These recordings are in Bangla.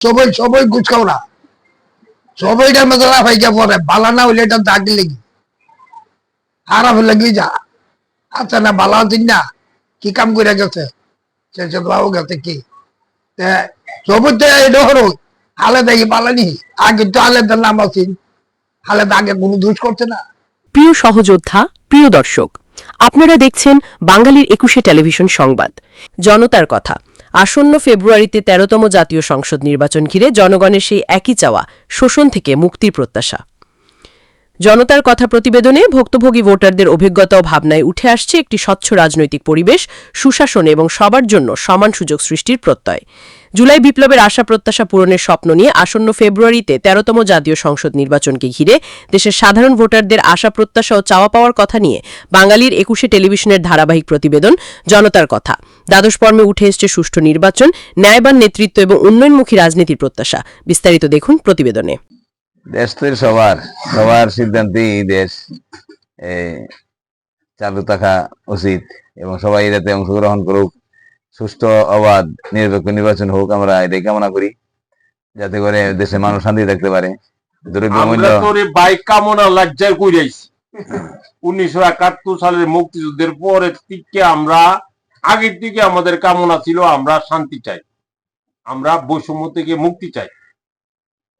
সবাই সবাই গুছকাও না। সবাইটার মধ্যে লাফাইকা পরে বালা না হইলে এটা দাগ লেগে। খারাপ লাগি যা। আচ্ছা না, বালা দিন না। কি কাম করে গেছে? সে গেছে কি? হলো দেখি বালা নি আগে তো আলেদার নাম আলেদা আগে কোনো দোষ করছে না। প্রিয় সহযোদ্ধা, প্রিয় দর্শক, আপনারা দেখছেন বাঙালির একুশে টেলিভিশন সংবাদ। জনতার কথা। আসন্ন ফেব্রুয়ারিতে তেরোতম জাতীয় সংসদ নির্বাচন ঘিরে জনগণের সেই একই চাওয়া, শোষণ থেকে মুক্তির প্রত্যাশা। জনতার কথা প্রতিবেদনে ভুক্তভোগী ভোটারদের অভিজ্ঞতা ও ভাবনায় উঠে আসছে একটি স্বচ্ছ রাজনৈতিক পরিবেশ, সুশাসন এবং সবার জন্য সমান সুযোগ সৃষ্টির প্রত্যয়। জুলাই বিপ্লবের আশা প্রত্যাশা পূরণের স্বপ্ন নিয়ে আসন্ন ফেব্রুয়ারিতে তেরোতম জাতীয় সংসদ নির্বাচনকে ঘিরে দেশের সাধারণ ভোটারদের আশা প্রত্যাশা ও চাওয়া পাওয়ার কথা নিয়ে বাঙালির একুশে টেলিভিশনের ধারাবাহিক প্রতিবেদন জনতার কথা। দ্বাদশ পর্বে উঠে এসছে সুষ্ঠু নির্বাচন, ন্যায়বান নেতৃত্ব এবং উন্নয়নমুখী রাজনীতির প্রত্যাশা। বিস্তারিত দেখুন প্রতিবেদনে। দেশ তো সবার সবার সিদ্ধান্তেই এই দেশ। চালু থাকা উচিত এবং সবাই এটাতে অংশগ্রহণ করুক। সুষ্ঠু অবাধ নিরপেক্ষ নির্বাচন হোক আমরা এটাই কামনা করি। যাতে করে দেশের মানুষ শান্তি থাকতে পারে। দ্রব্য মূল্য আমরা তোরে বাইক কামনা লজ্জায় কইরাইছি। উনিশশো একাত্তর সালের মুক্তিযুদ্ধের পরে থেকে আমরা আগের থেকে আমাদের কামনা ছিল আমরা শান্তি চাই। আমরা বৈষম্য থেকে মুক্তি চাই।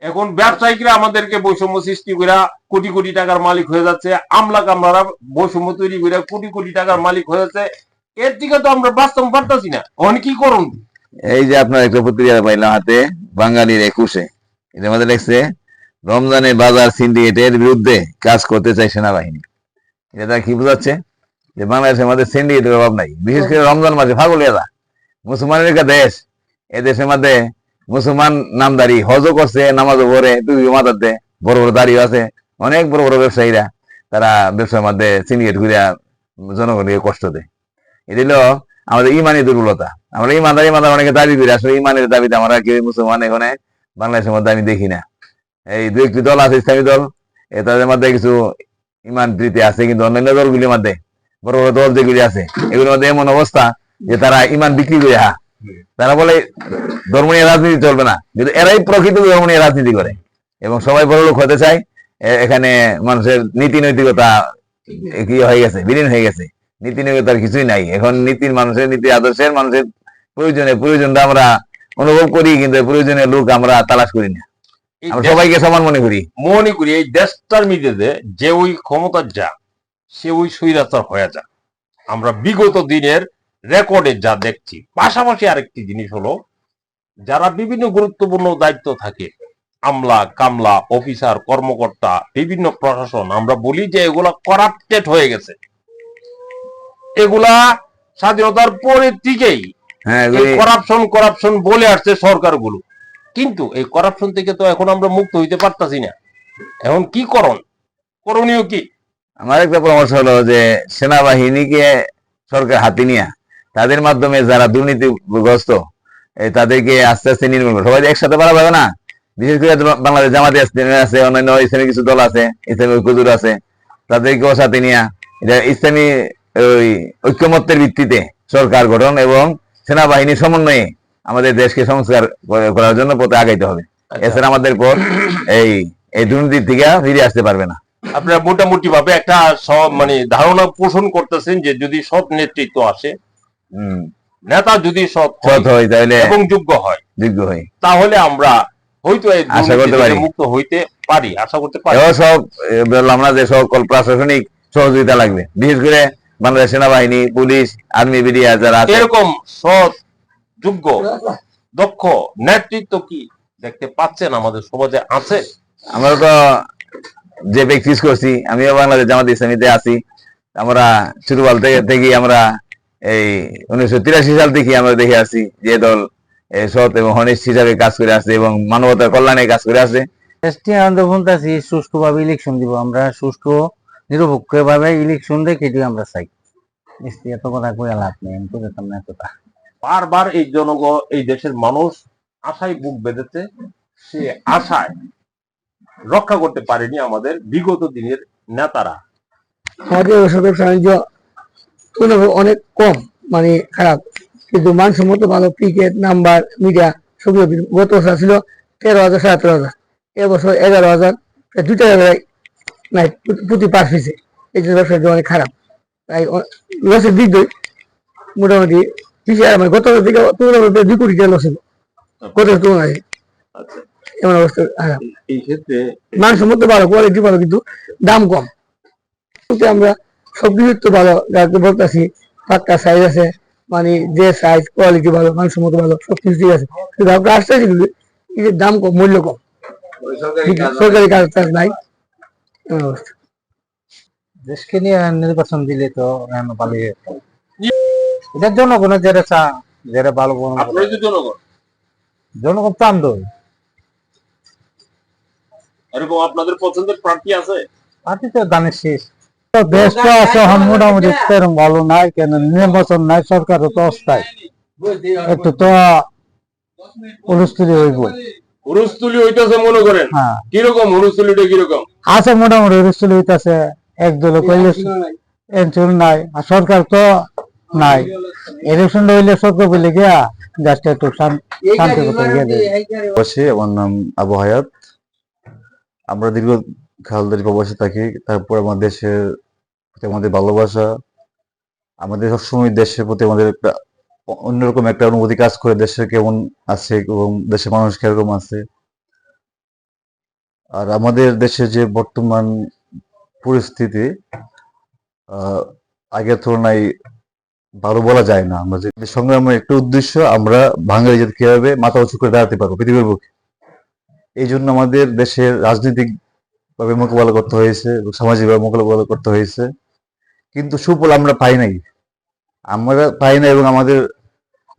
এখন ব্যবসায়িকরা আমাদেরকে বৈষম্য সৃষ্টি করে কোটি কোটি টাকার মালিক হয়ে যাচ্ছে। আমলা কামলারা বৈষম্য তৈরি করে কোটি কোটি টাকার মালিক হয়ে যাচ্ছে। এর থেকে তো আমরা বাস্তব না। অন কি করুন? এই যে আপনার একটা পত্রিকা পাইলাম হাতে, বাঙালির একুশে। মধ্যে লেখছে রমজানের বাজার সিন্ডিকেটের বিরুদ্ধে কাজ করতে চাই সেনাবাহিনী। এটা কি বোঝাচ্ছে? যে বাংলাদেশের মধ্যে সিন্ডিকেটের অভাব নাই। বিশেষ করে রমজান মাসে ফাগুল এরা মুসলমানের একটা দেশ। এ দেশের মধ্যে মুসলমান নামদারি, হজও করছে, নামাজও পড়ে টুপি মাথাতে বড় বড় দাঁড়িয়ে আছে। অনেক বড় বড় ব্যবসায়ীরা তারা ব্যবসার মধ্যে সিন্ডিকেট ঘুরিয়া জনগণকে কষ্ট দেয়। এটা আমাদের ইমানি দুর্বলতা। আমরা ইমানদার ইমানদার অনেকে দাবি করি, আসলে ইমানের দাবিতে আমরা কেউ মুসলমান এখানে বাংলাদেশের মধ্যে আমি দেখি না। এই দু একটি দল আছে, ইসলামী দল তাদের মধ্যে কিছু ইমান প্রীতি আছে, কিন্তু অন্যান্য দলগুলির মধ্যে, বড় বড় দল যেগুলি আছে, এগুলোর মধ্যে এমন অবস্থা যে তারা ইমান বিক্রি করে হা তারা বলে ধর্ম নিয়ে রাজনীতি চলবে না, কিন্তু এরাই প্রকৃত ধর্ম নিয়ে রাজনীতি করে। এবং সবাই বড় লোক হতে চায় এখানে মানুষের নীতি নৈতিকতা কি হয়ে গেছে, বিলীন হয়ে গেছে। নীতি নৈতিকতার কিছুই নাই। এখন নীতির মানুষের নীতি আদর্শের মানুষের প্রয়োজনে প্রয়োজনটা আমরা অনুভব করি কিন্তু প্রয়োজনীয় লোক আমরা তালাশ করি না। আমরা সবাইকে সমান মনে করি। মনে করি এই দেশটার মধ্যে যে ওই ক্ষমতার যা সে ওই হয়ে যা আমরা বিগত দিনের রেকর্ডে যা দেখছি পাশাপাশি আরেকটি জিনিস হলো যারা বিভিন্ন গুরুত্বপূর্ণ দায়িত্ব থাকে আমলা কামলা অফিসার কর্মকর্তা বিভিন্ন প্রশাসন আমরা বলি যে এগুলা করাপ্টেড হয়ে গেছে। এগুলা স্বাধীনতার থেকেই এই এগুলি- করাপশন করাপশন বলে আসছে সরকারগুলো। কিন্তু এই করাপশন থেকে তো এখন আমরা মুক্ত হইতে পারতাছি না। এখন কি করণ? করণীয় কি? আমার একটা পরামর্শ হলো যে সেনাবাহিনীকে সরকার হাতে নিয়ে তাদের মাধ্যমে যারা দুর্নীতিগ্রস্ত তাদেরকে আস্তে আস্তে নির্মূল করে। সবাই একসাথে পারা যাবে না। বিশেষ করে বাংলাদেশ জামাতে আছে অন্যান্য ইসলামী কিছু দল আছে ইসলামী ঐক্যজোট আছে তাদেরকেও সাথে নিয়ে। এটা ইসলামী ওই ঐক্যমত্যের ভিত্তিতে সরকার গঠন এবং সেনাবাহিনীর সমন্বয়ে আমাদের দেশকে সংস্কার করার জন্য পথে আগাইতে হবে। এছাড়া আমাদের পর এই এই দুর্নীতির থেকে ফিরে আসতে পারবে না। আপনারা মোটামুটি ভাবে একটা সব মানে ধারণা পোষণ করতেছেন যে যদি সৎ নেতৃত্ব আসে নেতা যদি সৎ হয় সৎ হয় তাহলে এবং যোগ্য হয় যোগ্য হয়। তাহলে আমরা হয়তো আশা করতে পারি। মুক্ত হইতে পারি আশা করতে পারি। সব বললাম না যে সকল প্রশাসনিক সহযোগিতা লাগবে। বিশেষ করে বাংলাদেশ সেনাবাহিনী পুলিশ আর্মি বিডিআর যারা এরকম সৎ যোগ্য দক্ষ নেতৃত্ব কি দেখতে পাচ্ছেন আমাদের সমাজে আছে? আমরা তো যে প্র্যাকটিস করছি আমিও বাংলাদেশ জামাত ইসলামীতে আছি। আমরা ছোটবেলা থেকে থেকে আমরা এই উনিশশো তিরাশি সাল থেকে আমরা দেখে আসি যে দল সৎ এবং হনেস্ট হিসাবে কাজ করে আসছে এবং মানবতার কল্যাণে কাজ করে আসছে। ফোনটাছি সুষ্ঠুভাবে ইলেকশন দিব। আমরা সুষ্ঠু নিরপেক্ষ ভাবে ইলেকশন দেখে এটি আমরা চাই। মিষ্টি এত কথা কই লাভ নেই আমি তো যেতাম না এতটা। বারবার এই জনগ এই দেশের মানুষ আশায় বুক বেঁধেছে সে আশায় রক্ষা করতে পারেনি আমাদের বিগত দিনের নেতারা। আমাদের বাণিজ্য অনেক কম মানে খারাপ। কিন্তু মানসম্মত ভালো ক্রিকেট নাম্বার মিডিয়া বিক্রি। গত বছর ছিল তেরো হাজার সাড়ে তেরো হাজার। এবছর এগারো হাজার দুই টাকা করে নাই প্রতি- পার এই জন্য ব্যবসার অনেক খারাপ। তাই লসের দিক দিয়ে মোটামুটি পিছিয়ে মানে গত দুই কোটি টাকা লস হলো গত তুলনায় আচ্ছা। এমন অবস্থা খারাপ। এই ক্ষেত্রে মাংসের মধ্যে ভালো কোয়ালিটি ভালো কিন্তু দাম কম। কিন্তু আমরা সবকিছু তো ভালো যাকে বলতেছি পাক্কা সাইজ আছে মানে যে সাইজ কোয়ালিটি ভালো মাংসের মতো ভালো সবকিছু ঠিক আছে। কিন্তু আপনার আসতে দাম কম মূল্য কম। সরকারি কাজ নাই। দেশকে নিয়ে নির্বাচন দিলে তো যেত। এটার জনগণের যেটা চা যেটা ভালো জনগণ। জনগণ তো আন্দোলন। এরকম আপনাদের পছন্দের প্রার্থী আছে? তো দানের শেষ। দেশ তো আছে মোটামুটি সেরকম ভালো নাই কেন নির্বাচন নাই সরকারও তো অস্থায়। একটু তো পরিস্থিতি হইব। হুরুস্তুলি হইতেছে মনে করেন? হ্যাঁ। কীরকম হুরুস্তুলিটা কীরকম? আছে মোটামুটি পরিস্থিতি হইতাছে এক দলে কইলে এনচুর নাই। আর সরকার তো নাই। ইলেকশন হইলে সরকার বলে গিয়া গাছটা একটু শান্তি করতে গিয়ে দেবে আমার নাম আবু হায়াত। আমরা দীর্ঘ কাল ধরে প্রবাসী থাকি তারপর আমার দেশের প্রতি আমাদের ভালোবাসা আমাদের সবসময় দেশের প্রতি আমাদের একটা অন্যরকম একটা অনুভূতি কাজ করে দেশে কেমন আছে এবং দেশের মানুষ কীরকম আছে। আর আমাদের দেশে যে বর্তমান পরিস্থিতি আগের তুলনায় ভালো বলা যায় না। আমরা যে সংগ্রামের একটা উদ্দেশ্য, আমরা বাঙালি জাতি কীভাবে মাথা উঁচু করে দাঁড়াতে পারব পৃথিবীর বুকে? এই জন্য আমাদের দেশের রাজনৈতিক ভাবে মোকাবেলা করতে হয়েছে এবং সামাজিক ভাবে মোকাবেলা করতে হয়েছে। কিন্তু সুফল আমরা পাই নাই। আমরা পাই না এবং আমাদের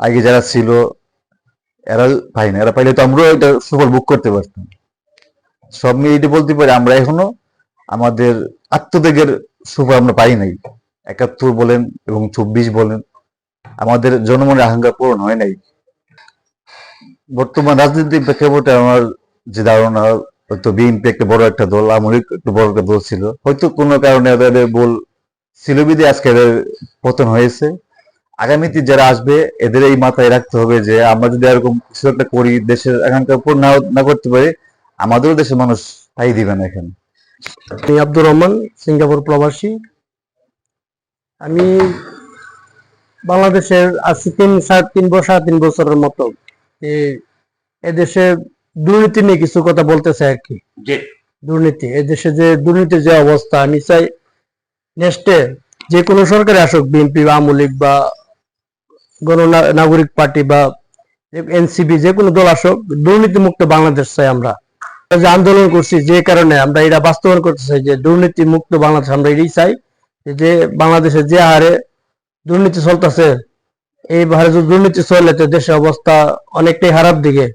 আগে যারা ছিল, এরা পাই না। এরা পাইলে তো আমরাও এটা সুফল বুক করতে পারতাম। সব মিলিয়ে এটা বলতে পারি, আমরা এখনও আমাদের আত্মত্যাগের সুফল আমরা পাই নাই। একাত্তর বলেন এবং চব্বিশ বলেন, আমাদের জনমনের আকাঙ্ক্ষা পূরণ হয় নাই। বর্তমান রাজনীতির প্রেক্ষাপটে আমার যে ধারণা, হয়তো বিএনপি একটা বড় একটা দল আমার একটু বড় একটা দল ছিল। হয়তো কোনো কারণে এদের বল ছিল বিধে আজকে পতন হয়েছে। আগামীতে যারা আসবে এদের এই মাথায় রাখতে হবে যে আমরা যদি এরকম কিছু একটা করি দেশের আকাঙ্ক্ষা পূরণ না না করতে পারি আমাদেরও দেশের মানুষ তাই দিবে না এখানে। আমি আব্দুর রহমান সিঙ্গাপুর প্রবাসী। আমি বাংলাদেশের আজকে তিন সাড়ে তিন বছর সাড়ে তিন বছরের মতো। এদেশে দুর্নীতি নিয়ে কিছু কথা বলতে চাই আর কি। যে দুর্নীতি এদেশে যে দুর্নীতির যে অবস্থা আমি চাই নেক্সটে যে কোনো সরকারে আসুক বিএনপি বা আওয়ামী লীগ বা গণ নাগরিক পার্টি বা এনসিপি যে কোনো দল আসুক দুর্নীতি মুক্ত বাংলাদেশ চাই আমরা। যে আন্দোলন করছি যে কারণে আমরা এটা বাস্তবায়ন করতে চাই যে দুর্নীতি মুক্ত বাংলাদেশ আমরা এটাই চাই যে বাংলাদেশে যে হারে দুর্নীতি চলতেছে, এই হারে যদি দুর্নীতি চলে তো দেশের অবস্থা অনেকটাই খারাপ দিকে।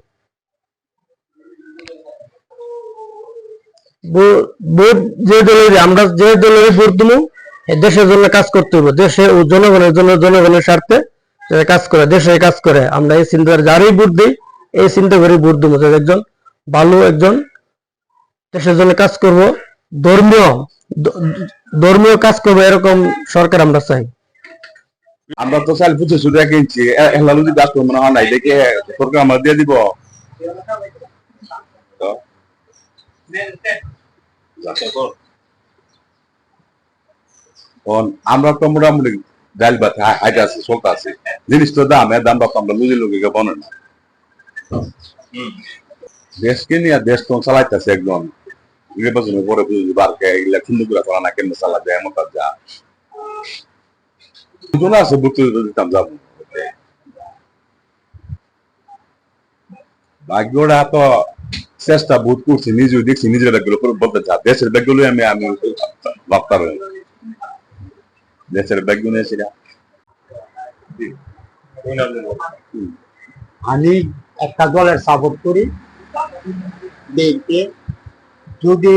যে দলের আমরা যে দলের ভোট দিব দেশের জন্য কাজ করতে হবে দেশে ও জনগণের জন্য জনগণের স্বার্থে কাজ করে, দেশে কাজ করে। আমরা এই চিন্তা যারই ভোট দিই, এই চিন্তা করে ভোট দেবো। একজন ভালো একজন দেশের জন্য কাজ করব, ধর্মীয় ধর্মীয় কাজ করব, এরকম সরকার আমরা চাই। আমরা তো চাল পঁচিশ টাকা কিনছি। এলা যদি গাছ মনে হয় নাই, দেখে সরকার আমরা দিয়ে দিব। আমরা তো মোটামুটি ডাল হাইটা আছে চলতে আছে। জিনিস তো দাম এর দামটা তো আমরা লুজি বনে না। দেশকে নিয়ে দেশ তো চালাইতেছে একদম। নির্বাচনের পরে বুঝি বারকে এগুলা করে করা না কেন চালা যায় এমন কাজ যা। দুজন আছে বুঝতে দিতাম যাব। ভাগ্যটা তো চেষ্টা বহুত করছি নিজেও দেখছি নিজের ব্যাগগুলো বলতে চা দেশের ব্যাগগুলো আমি আমি ভাবতাম। আমি একটা দলের সাপোর্ট করি। যদি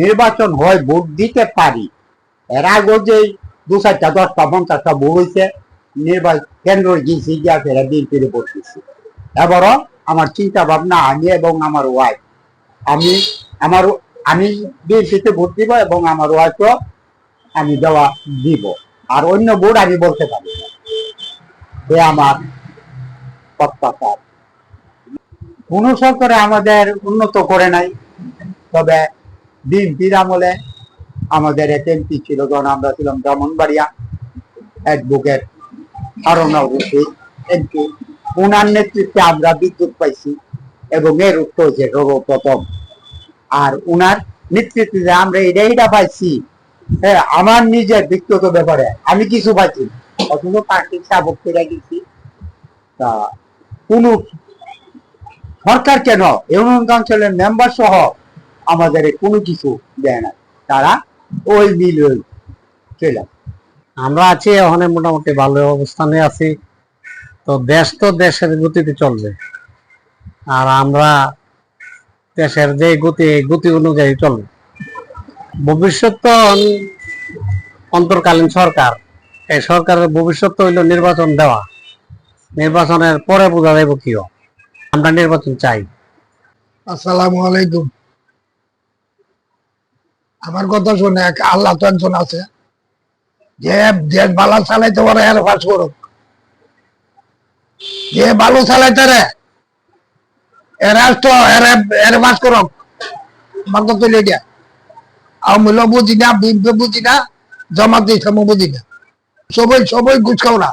নির্বাচন হয়, ভোট দিতে পারি। এর আগে যে দু চারটা, দশটা, পঞ্চাশটা ভোট হয়েছে, নির্বাচন কেন্দ্র গিয়েছি, গিয়া ফেরা বিএনপির ভোট এবারও আমার চিন্তা ভাবনা, আমি এবং আমার ওয়াইফ আমি, আমার, আমি বিএনপিতে ভোট দিব এবং আমার ওয়াইফও আমি দেওয়া দিব। আর অন্য ভোট আমি বলতে পারি এ আমার প্রত্যাশা কোন সরকারে আমাদের উন্নত করে নাই। তবে বিএনপির আমলে আমাদের এক এমপি ছিল যখন আমরা ছিলাম ব্রাহ্মণবাড়িয়া, অ্যাডভোকেট হারুনা রশিদ এমপি ওনার নেতৃত্বে আমরা বিদ্যুৎ পাইছি এবং এর উত্তর যে সর্বপ্রথম। আর উনার নেতৃত্বে আমরা এটা এটা পাইছি হ্যাঁ আমার নিজের ব্যক্তিগত ব্যাপারে আমি কিছু পাইছি অথচ সাপোর্ট করে গেছি তা কোন সরকার কেন ইউনিয়ন কাউন্সিলের মেম্বার সহ আমাদের কোনো কিছু দেয় না? তারা ওই মিল আমরা আছি ওখানে মোটামুটি ভালো অবস্থানে আছি। তো দেশ তো দেশের গতিতে চলবে। আর আমরা দেশের যে গতি গতি অনুযায়ী চলবে। ভবিষ্যৎ অন্তর্কালীন সরকার। এই সরকারের ভবিষ্যৎ হইল নির্বাচন দেওয়া। নির্বাচনের পরে বোঝা যাবে কি আমরা নির্বাচন চাই। আসসালামু আলাইকুম। আমার কথা শুনে আল্লাহ তো একজন আছে। যে দেশ ভালো চালাইতে পারে, এর পাশ করুক। যে ভালো চালাইতে রে এর রাষ্ট্র, এর এর পাশ করুক। আমার তুলে দিয়া। আওয়ামী বুঝি না বিএনপি বুঝি না জামাত ইসলাম বুঝি না। সবাই সবাই গুছকাও না।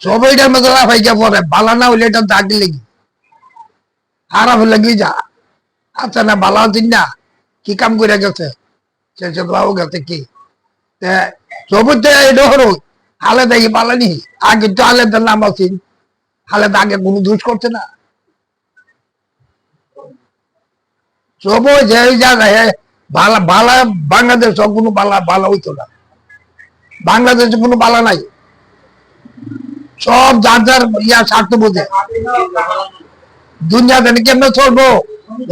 সবাই এটার মধ্যে লাফাইকা পরে, বালা না হইলে এটা দাগ লেগে। খারাপ লাগি যা। আচ্ছা না ভালো আছেন না, কি কাম করে গেছে? শেষে বাবু গেছে কি? দেখি পালানি আগে তো নাম আগে কোনো দোষ করছে না। জায়গায় বালা বালা বাংলাদেশ কোনো বালা বালা হইতো না। বাংলাদেশে কোনো বালা নাই। সব যার যার ইয়া স্বার্থ বোঝে দুনিয়া দেন কেমনে চলবো,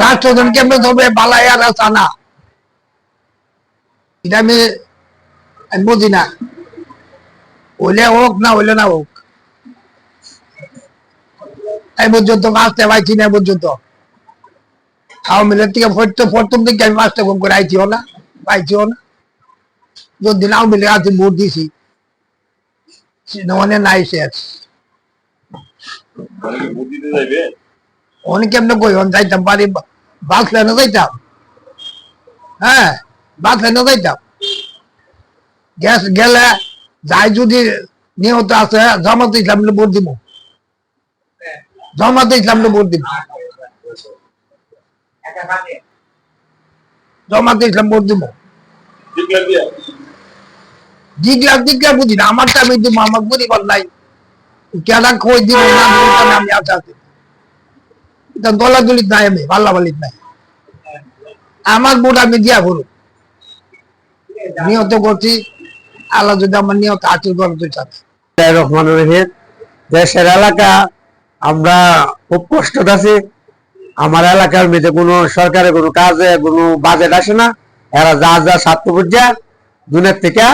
রাষ্ট্র দেন কেমনে চলবে বালাই আর আনা এটা আমি বুঝি না। হইলে হোক না, হইলে না হোক। এই পর্যন্ত মাছতে পাইছি না পর্যন্ত। আওয়ামী লীগ থেকে ফটতে প্রথম দিকে আমি মাছটা কম করে আইছিও না পাইছিও না। যদিন আওয়ামী লীগ আছে ভোট দিছি। মানে নাই শেষ অনেক কেমনে কই যাইতাম বাড়ি বাস লাইনে যাইতাম? হ্যাঁ বাস লাইনে যাইতাম। গ্যাস গেলে যাই যদি নিহত আছে জামাতে ইসলাম ভোট দিব। জামাতে ইসলাম ভোট দিব। জামাতে ইসলাম ভোট দিব। বুঝি না আমারটা আমি দিব আমার কেডা কই দিব না আমি আশা আছি এটা দলাদলিত নাই আমি পাল্লাপালিত নাই। আমার ভোট আমি দিয়া করু নিহত করছি আল্লাহ যদি আমার নিহত আচির করে রহমান রহিম। দেশের এলাকা আমরা খুব কষ্ট আছি আমার এলাকার মধ্যে কোনো সরকারের কোনো কাজে কোনো বাজেট আসে না। এরা যা যা স্বার্থ বুঝা দুনের থেকে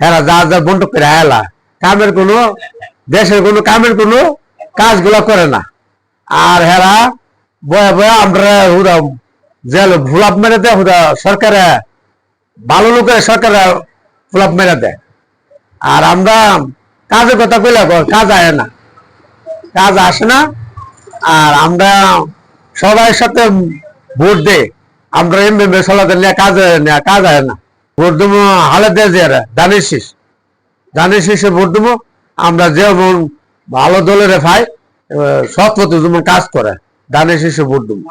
এরা যা যা বন্টক করে এলা কামের কোনো, দেশের কোনো কামের কোনো কাজগুলো করে না। আর হেরা বয়ে বয়ে আমরা হুদা জেল ভুলাপ মেরে দেয়, হুদা সরকারে, ভালো লোকের সরকারে ভুলাপ মেরে দেয়। আর আমরা কাজের কথা কইলে কাজ আয় না। কাজ আসে না। আর আমরা সবাই সাথে ভোট দে। আমরা এম এম সলাতে নিয়ে কাজ না, কাজ হয় না। ভোট দেবো হালে দে ধানের শীষ ধানের শীষে ভোট দেবো? আমরা যেমন ভালো দলের ফাই সৎ পথে যেমন কাজ করে দানের শীষে ভোট দেবো।